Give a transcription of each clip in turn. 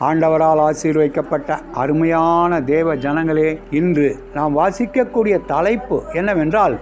ஆண்டவரால் ஆசீர்வைக்கப்பட்ட அருமையான தேவ ஜனங்களே இன்று நாம் வாசிக்கக்கூடிய தலைப்பு என்னவென்றால்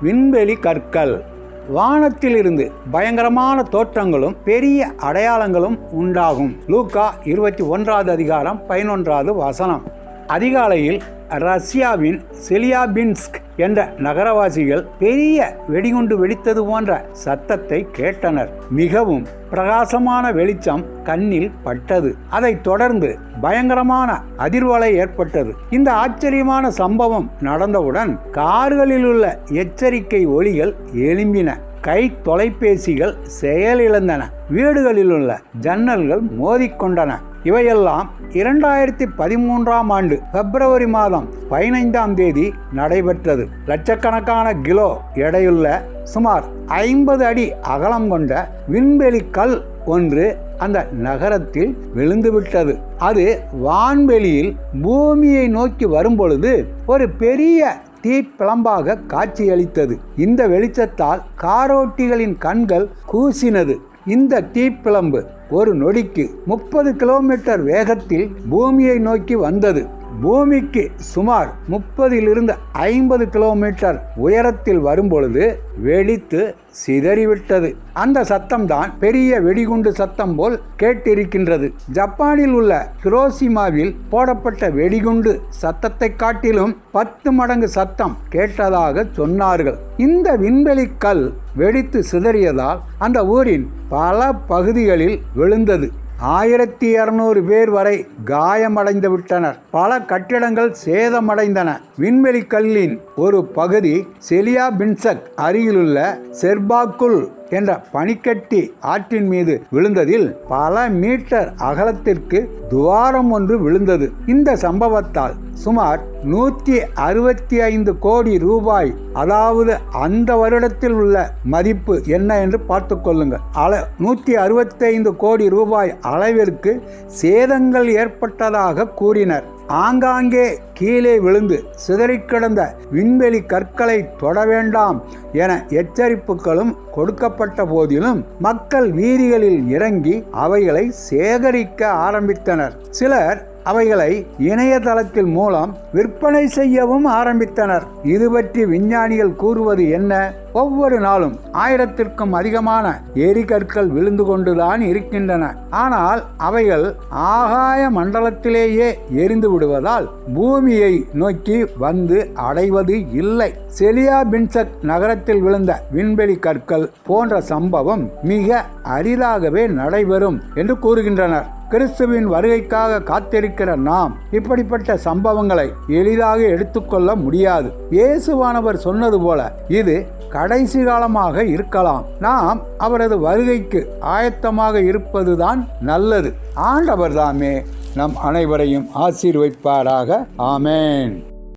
விண்வெளி கற்கள். வானத்திலிருந்து பயங்கரமான தோற்றங்களும் பெரிய அடையாளங்களும் உண்டாகும். லூக்கா இருபத்தி ஒன்றாவது அதிகாரம் பதினொன்றாவது வசனம். அதிகாலையில் ரஷ்யாவின் செலியாபின்ஸ்க் என்ற நகரவாசிகள் பெரிய வெடிகுண்டு வெடித்தது போன்ற சத்தத்தை கேட்டனர். மிகவும் பிரகாசமான வெளிச்சம் கண்ணில் பட்டது. அதைத் தொடர்ந்து பயங்கரமான அதிர்வலை ஏற்பட்டது. இந்த ஆச்சரியமான சம்பவம் நடந்தவுடன் கார்களில் உள்ள எச்சரிக்கை ஒலிகள் எழும்பின. கை தொலைபேசிகள் செயலிழந்தன. வீடுகளில் உள்ள ஜன்னல்கள் மோதிக்கொண்டன. இவையெல்லாம் இரண்டாயிரத்தி பதிமூன்றாம் ஆண்டு பிப்ரவரி மாதம் பதினைந்தாம் தேதி நடைபெற்றது. லட்சக்கணக்கான கிலோ எடையுள்ள சுமார் ஐம்பது அடி அகலம் கொண்ட விண்வெளி கல் ஒன்று அந்த நகரத்தில் விழுந்துவிட்டது. அது வான்வெளியில் பூமியை நோக்கி வரும்பொழுது ஒரு பெரிய தீப்பிளம்பாக காட்சியளித்தது. இந்த வெளிச்சத்தால் காரோட்டிகளின் கண்கள் கூசினது. இந்த தீப்பிளம்பு ஒரு நொடிக்கு முப்பது கிலோமீட்டர் வேகத்தில் பூமியை நோக்கி வந்தது. பூமிக்கு சுமார் முப்பதிலிருந்து ஐம்பது கிலோமீட்டர் உயரத்தில் வரும்பொழுது வெடித்து சிதறிவிட்டது. அந்த சத்தம்தான் பெரிய வெடிகுண்டு சத்தம் போல் கேட்டிருக்கின்றது. ஜப்பானில் உள்ள ஹிரோசிமாவில் போடப்பட்ட வெடிகுண்டு சத்தத்தை காட்டிலும் பத்து மடங்கு சத்தம் கேட்டதாக சொன்னார்கள். இந்த விண்வெளி கல் வெடித்து சிதறியதால் அந்த ஊரின் பல பகுதிகளில் விழுந்தது. ஆயிரத்தி இரநூறு பேர் வரை காயமடைந்து விட்டனர். பல கட்டிடங்கள் சேதமடைந்தன. விண்வெளி கல்லின் ஒரு பகுதி செலியா பின்சக் அருகிலுள்ள செர்பாக்குல் என்ற பனிக்கட்டி ஆற்றின் மீது விழுந்ததில் பல மீட்டர் அகலத்திற்கு துவாரம் ஒன்று விழுந்தது. இந்த சம்பவத்தால் சுமார் நூற்றி அறுபத்தி ஐந்து கோடி ரூபாய் அதாவது அந்த வருடத்தில் உள்ள மதிப்பு என்ன என்று பார்த்து கொள்ளுங்கள். அள நூற்றி அறுபத்தைந்து கோடி ரூபாய் அளவிற்கு சேதங்கள் ஏற்பட்டதாக கூறினர். ஆங்காங்கே கீழே விழுந்து சிதறிக்கிடந்த விண்வெளி கற்களை தொட வேண்டாம் என எச்சரிப்புகளும் கொடுக்கப்பட்ட போதிலும் மக்கள் வீதிகளில் இறங்கி அவைகளை சேகரிக்க ஆரம்பித்தனர். சிலர் அவைகளை இணையதளத்தில் மூலம் விற்பனை செய்யவும் ஆரம்பித்தனர். இது பற்றி விஞ்ஞானிகள் கூறுவது என்ன? ஒவ்வொரு நாளும் ஆயிரத்திற்கும் அதிகமான எரிகற்கள் விழுந்து கொண்டுதான் இருக்கின்றன. ஆனால் அவைகள் ஆகாய மண்டலத்திலேயே எரிந்து விடுவதால் பூமியை நோக்கி வந்து அடைவது இல்லை. செலியா பின்சக் நகரத்தில் விழுந்த விண்வெளி கற்கள் போன்ற சம்பவம் மிக அரிதாகவே நடைபெறும் என்று கூறுகின்றனர். கிறிஸ்துவின் வருகைக்காக காத்திருக்கிற நாம் இப்படிப்பட்ட சம்பவங்களை எளிதாக எடுத்துக்கொள்ள முடியாது. இயேசுவானவர் சொன்னது போல இது கடைசி காலமாக இருக்கலாம். நாம் அவரது வருகைக்கு ஆயத்தமாக இருப்பதுதான் நல்லது. ஆண்டவர் தாமே நம் அனைவரையும் ஆசீர்வைப்பாராக. ஆமேன்.